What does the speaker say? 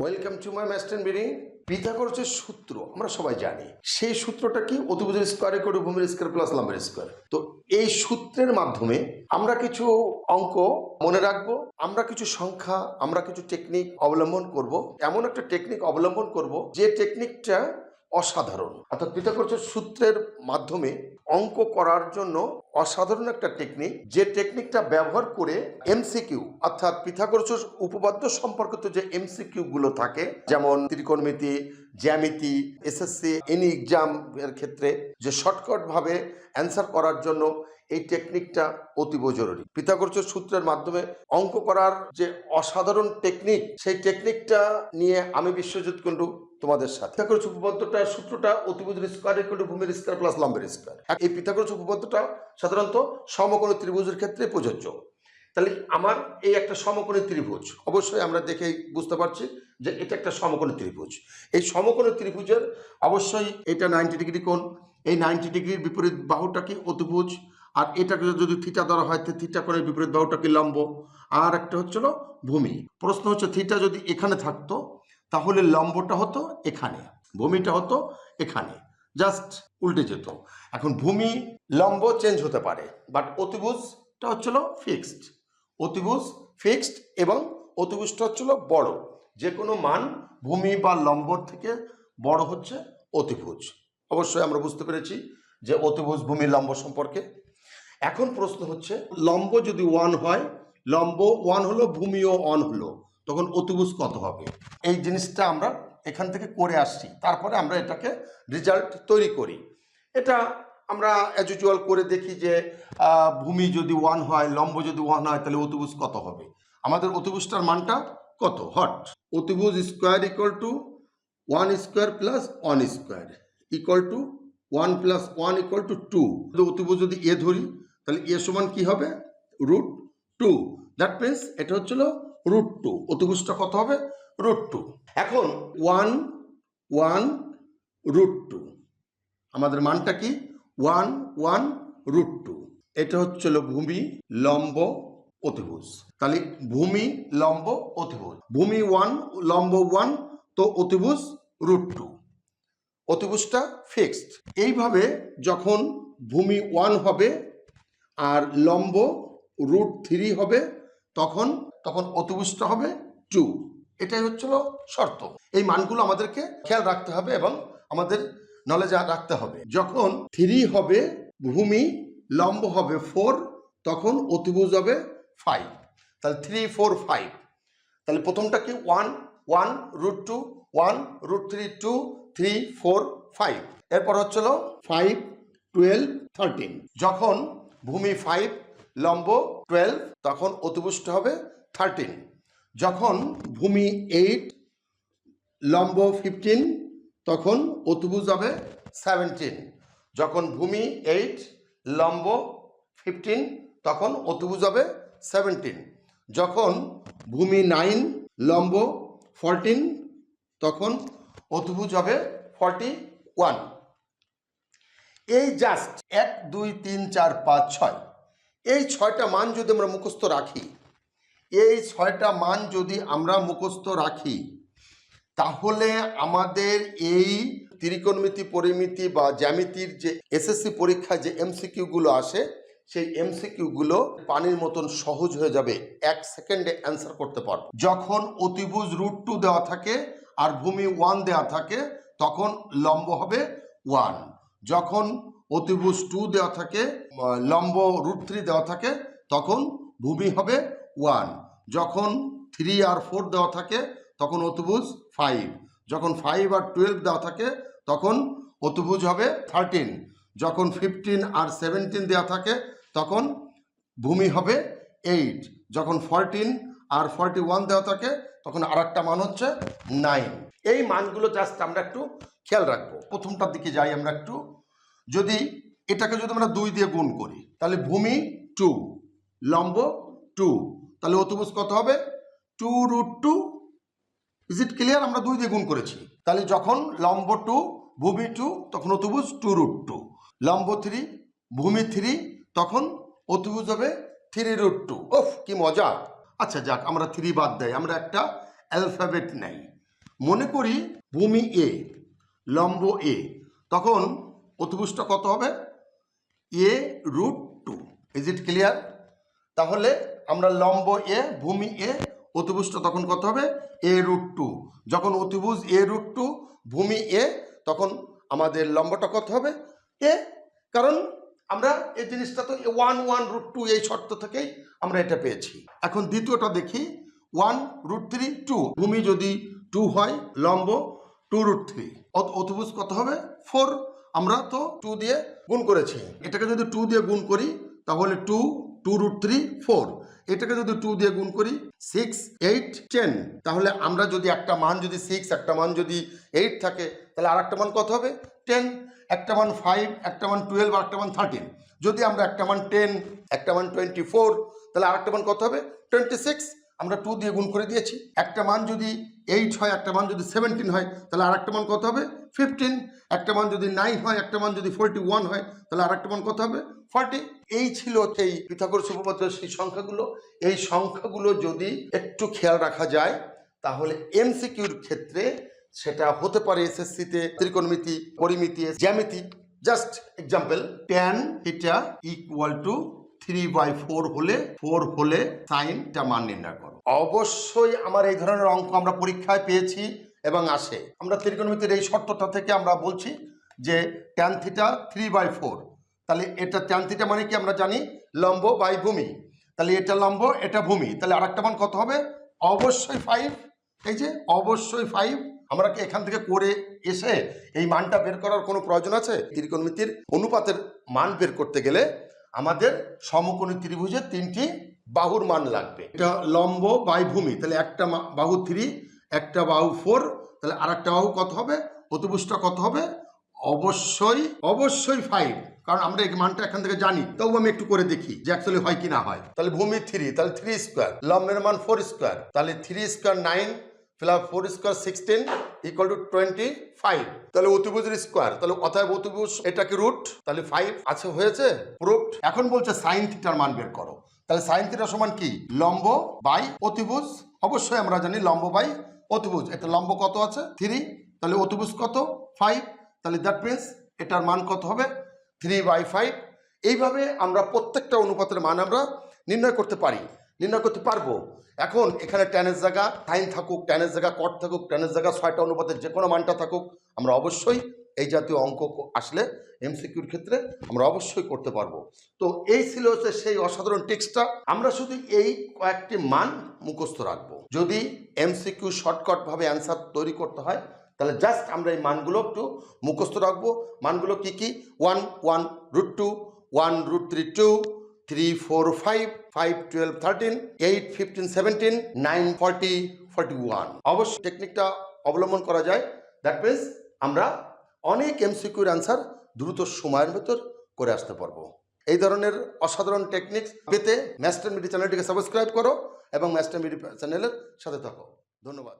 Welcome to my master meeting পিথাগোরাসের সূত্র, আমরা সবাই জানি। সেই সূত্রটা কি? অতিভুজের স্কোয়ারে করে ভূমির স্কোয়ার প্লাস লম্বের স্কোয়ার তো এই সূত্রের মাধ্যমে আমরা কিছু অঙ্ক মনে রাখব, আমরা কিছু সংখ্যা, আমরা কিছু টেকনিক অবলম্বন করব। এমন একটা টেকনিক অবলম্বন করব যে টেকনিকটা অসাধারণ। অর্থাৎ পিথাগোরাসের সূত্রের মাধ্যমে অঙ্ক করার জন্য অসাধারণ একটা টেকনিক যে টেকনিকটা ব্যবহার করে এমসিকিউ অর্থাৎ পিথাগোরাসের উপপাদ্য সম্পর্কিত যে এমসিকিউ গুলো থাকে, যেমন ত্রিকোণমিতি, জ্যামিতি এসএসসি এনি এক্সাম এর ক্ষেত্রে যে শর্টকাট ভাবে অ্যান্সার করার জন্য এই টেকনিকটা অতীব জরুরি। পিথাগোরাসের সূত্রের মাধ্যমে অঙ্ক করার যে অসাধারণ টেকনিক সেই টেকনিকটা নিয়ে আমি বিশ্বজিৎ কুণ্ডু তোমাদের সাথে। পিথাগোরাস উপপাদ্যটা, সূত্রটা অতিভুজের স্কোয়ার ইকুয়াল ভূমির স্কোয়ার প্লাস লম্বের স্কোয়ার এই পিথাগোরাস উপপাদ্যটা সাধারণত সমকোণ ত্রিভুজের ক্ষেত্রে প্রযোজ্য। তাহলে আমার এই একটা সমকোণী ত্রিভুজ, অবশ্যই আমরা দেখে বুঝতে পারছি যে এটা একটা সমকোণী ত্রিভুজ। এই সমকোণী ত্রিভুজের অবশ্যই এটা নাইনটি ডিগ্রি কোণ। এই নাইনটি ডিগ্রির বিপরীত বাহুটা কি অতিভুজ? আর এটাকে যদি থিটা ধরা হয় থিটা করে বিপরীত বাহুটা কি লম্ব? আর একটা হচ্ছিল ভূমি। প্রশ্ন হচ্ছে থিটা যদি এখানে থাকতো, তাহলে লম্বটা হতো এখানে, ভূমিটা হতো এখানে। জাস্ট উল্টে যেত। এখন ভূমি, লম্ব চেঞ্জ হতে পারে বাট অতিভুজটা হচ্ছিল ফিক্সড অতিভুজ ফিক্সড এবং অতিভুজটা হচ্ছিল বড়। যে কোনো মান ভূমি বা লম্বর থেকে বড় হচ্ছে অতিভুজ। অবশ্যই আমরা বুঝতে পেরেছি যে অতিভুজ, ভূমি, লম্ব সম্পর্কে। এখন প্রশ্ন হচ্ছে, লম্ব যদি ওয়ান হয়, লম্ব ওয়ান হলো, ভূমিও অন হলো, তখন অতিভুজ কত হবে? এই জিনিসটা আমরা এখান থেকে করে আসছি, তারপরে আমরা এটাকে রেজাল্ট তৈরি করি। এটা আমরা অ্যাজ ইউজুয়াল করে দেখি যে ভূমি যদি ওয়ান হয়, লম্ব যদি ওয়ান হয়, তাহলে অতিভুজ কত হবে? আমাদের অতিভুজটার মানটা কত? হট। অতিভুজ square equal to one square plus one square equal to one plus one equal to two অতিভুজ যদি এ ধরি তাহলে এ সমান কি হবে? রুট টু দ্যাট মিনস এটা হচ্ছিল রুট টু অতিভুজটা কত হবে? রুট টু এখন ওয়ান ওয়ান রুট টু আমাদের মানটা কি? ওয়ান ওয়ান রুট টু এটা হচ্ছিল ভূমি, লম্ব, অতিভুজ। তাহলে ভূমি, লম্ব, অতিভুজ। ভূমি ওয়ান লম্ব ওয়ান তো অতিভুজ রুট টু অতিভুজটা ফিক্সড এইভাবে যখন ভূমি ওয়ান হবে আর লম্ব রুট থ্রি হবে, তখন তখন অতিভুজটা হবে টু এটাই হচ্ছিল শর্ত। এই মানগুলো আমাদেরকে খেয়াল রাখতে হবে এবং আমাদের নলেজ রাখতে হবে। যখন থ্রি হবে, ভূমি লম্ব হবে ফোর তখন অতিভুজ হবে ফাইভ তাহলে থ্রি ফোর ফাইভ তাহলে প্রথমটা কি one one root two one root three two three four five এরপর হচ্ছিল ফাইভ টুয়েলভ থার্টিন যখন ভূমি ফাইভ লম্ব টুয়েলভ তখন অতিবুষ্ট হবে থার্টিন যখন ভূমি এইট লম্ব ফিফটিন তখন অতিভুজ হবে সেভেন্টিন যখন ভূমি এইট লম্ব ফিফটিন তখন অতিভুজ হবে সেভেন্টিন যখন ভূমি নাইন লম্ব ফরটিন তখন অতিভুজ হবে ফর্টি ওয়ান এই জাস্ট এক, দুই, তিন, চার, পাঁচ, ছয়। এই ছয়টা মান যদি আমরা মুখস্থ রাখি, এই ছয়টা মান যদি আমরা মুখস্থ রাখি, তাহলে আমাদের এই ত্রিকোণমিতি, পরিমিতি বা জ্যামিতির যে এসএসসি পরীক্ষায় যে এমসিকিউগুলো আসে, সেই এমসিকিউগুলো পানির মতন সহজ হয়ে যাবে। এক সেকেন্ডে অ্যান্সার করতে পারব। যখন অতিভুজ রুট টু দেওয়া থাকে আর ভূমি ওয়ান দেওয়া থাকে, তখন লম্ব হবে ওয়ান যখন অতিভুজ টু দেওয়া থাকে লম্ব রুট থ্রি দেওয়া থাকে, তখন ভূমি হবে ওয়ান যখন থ্রি আর ফোর দেওয়া থাকে, তখন অতিভুজ ফাইভ যখন ফাইভ আর টুয়েলভ দেওয়া থাকে, তখন অতিভুজ হবে থার্টিন যখন ফিফটিন আর সেভেন্টিন দেওয়া থাকে, তখন ভূমি হবে এইট যখন ফরটিন আর ফর্টি ওয়ান দেওয়া থাকে, তখন আর একটা মান হচ্ছে নাইন এই মানগুলো জাস্ট আমরা একটু খেয়াল রাখব। প্রথমটার দিকে যাই আমরা একটু। যদি এটাকে যদি আমরা দুই দিয়ে গুণ করি, তাহলে ভূমি টু, লম্ব টু। তাহলে অতিভুজ কত হবে? Two root two. Is it clear আমরা দুই দিয়ে গুণ করেছি। তাহলে যখন লম্ব টু, ভূমি টু, তখন অতুবুজ টু রুট টু। লম্ব থ্রি, ভূমি থ্রি, তখন অতিভুজ হবে থ্রি রুট টু। ওফ কি মজা। আচ্ছা যাক, আমরা থ্রি বাদ দেয় আমরা একটা অ্যালফাবেট নেই। মনে করি ভূমি এ লম্ব এ তখন অতিভুজটা কত হবে? এ root two is it clear তাহলে আমরা লম্ব এ ভূমি এ অতিভুজটা তখন কত হবে? এ রুট টু যখন অতিভুজ এ রুট টু ভূমি এ তখন আমাদের লম্বটা কত হবে? এ কারণ আমরা এই জিনিসটা তো ওয়ান ওয়ান রুট টু এই শর্ত থেকেই আমরা এটা পেয়েছি। এখন দ্বিতীয়টা দেখি। ওয়ান রুট থ্রি টু ভূমি যদি টু হয়, লম্ব টু রুট থ্রি অতিভুজ কত হবে? ফোর আমরা তো টু দিয়ে গুণ করেছি। এটাকে যদি টু দিয়ে গুণ করি, তাহলে two two root three four এটাকে যদি টু দিয়ে গুণ করি সিক্স এইট টেন তাহলে আমরা যদি একটা মান যদি সিক্স একটা মান যদি এইট থাকে, তাহলে আর একটা মান কত হবে? টেন একটা মান ফাইভ একটা মান টুয়েলভ আর একটা মান থার্টিন যদি আমরা একটা মান টেন একটা মান টোয়েন্টি ফোর তাহলে আর একটা মান কত হবে? টোয়েন্টি সিক্স আমরা টু দিয়ে গুণ করে দিয়েছি। একটা মান যদি এইট হয়, একটা মান যদি সেভেন্টিন হয়, তাহলে আর একটা মান কত হবে? ফিফটিন একটা মান যদি নাইন হয়, একটা মান যদি ফোরটি ওয়ান হয়, তাহলে আর একটা মান কত হবে? ফর্টি এই ছিল সেই পৃথাগোর উপপাদ্যের সেই সংখ্যাগুলো। এই সংখ্যাগুলো যদি একটু খেয়াল রাখা যায়, তাহলে এমসিকিউর ক্ষেত্রে সেটা হতে পারে এসএসসিতে, ত্রিকোণমিতি, পরিমিতি, জ্যামিতি। Just example tan theta equal to three by four হলে ফোর হলে সাইনটা মান নির্ণয় করো। অবশ্যই আমার এই ধরনের অঙ্ক আমরা পরীক্ষায় পেয়েছি এবং আসে আমরা ত্রিকোণমিতির এই শর্তটা থেকে আমরা বলছি যে tan theta three by four তাহলে এটা ট্যান থিটা মানে কি আমরা জানি? লম্ব বাই ভূমি। তাহলে এটা লম্ব, এটা ভূমি। তাহলে আরেকটা মান কত হবে? অবশ্যই ফাইভ এই যে অবশ্যই ফাইভ আমরা কি এখান থেকে করে এসে এই মানটা বের করার কোনো প্রয়োজন আছে? ত্রিকোণমিতির অনুপাতের মান বের করতে গেলে আমাদের সমকোণী ত্রিভুজের তিনটি বাহুর মান লাগবে। এটা লম্ব বাই ভূমি তাহলে একটা বাহু থ্রি একটা বাহু ফোর তাহলে আর একটা বাহু কত হবে? অতিভুজটা কত হবে? অবশ্যই অবশ্যই ফাইভ কারণ আমরা এই মানটা এখান থেকে জানি, তবু আমি একটু করে দেখি যে অ্যাকচুয়ালি হয় কি না হয়। তাহলে ভূমি থ্রি তাহলে থ্রি স্কোয়ার লম্বের মান ফোর স্কোয়ার তাহলে three square nine plus four square sixteen equal to twenty five তাহলে অতিভুজের স্কোয়ার তাহলে অতএব অতিভুজ, এটা কি রুট তাহলে ফাইভ আছে, হয়েছে? প্রুফড এখন বলছে সাইন থিটার মান বের করো। তাহলে সাইন থিটার সমান কি? লম্ব বাই অতিভুজ। অবশ্যই আমরা জানি লম্ব বাই অতিভুজ। এটা লম্ব কত আছে? থ্রি তাহলে অতিভুজ কত? ফাইভ তাহলে দ্যাট মিনস এটার মান কত হবে? থ্রি বাই ফাইভ এইভাবে আমরা প্রত্যেকটা অনুপাতের মান আমরা নির্ণয় করতে পারি। নির্ণয় করতে পারব। এখন এখানে ট্যানের জায়গা সাইন থাকুক, ট্যানের জায়গা, কট থাকুক, ট্যানের জায়গা, ছয়টা অনুপাতের যে কোনো মানটা থাকুক, আমরা অবশ্যই এই জাতীয় অঙ্ক আসলে এমসিকিউর ক্ষেত্রে আমরা অবশ্যই করতে পারব। তো এই ছিল হচ্ছে সেই অসাধারণ টেক্সটটা আমরা শুধু এই কয়েকটি মান মুখস্থ রাখব। যদি এমসিকিউ শর্টকাটভাবে অ্যান্সার তৈরি করতে হয়, তাহলে জাস্ট আমরা এই মানগুলো একটু মুখস্থ রাখব। মানগুলো কি কি? One one, root two, one, root three, two three four five five twelve thirteen eight fifteen seventeen nine forty forty one অবশ্যই টেকনিকটা অবলম্বন করা যায়। দ্যাট মিনস আমরা অনেক এমসিকিউর অ্যান্সার দ্রুত সময়ের ভেতর করে আসতে পারব। এই ধরনের অসাধারণ টেকনিক পেতে ম্যাস্টার মিডি চ্যানেলটিকে সাবস্ক্রাইব করো এবং ম্যাস্টার মিডি চ্যানেলের সাথে থাকো। ধন্যবাদ।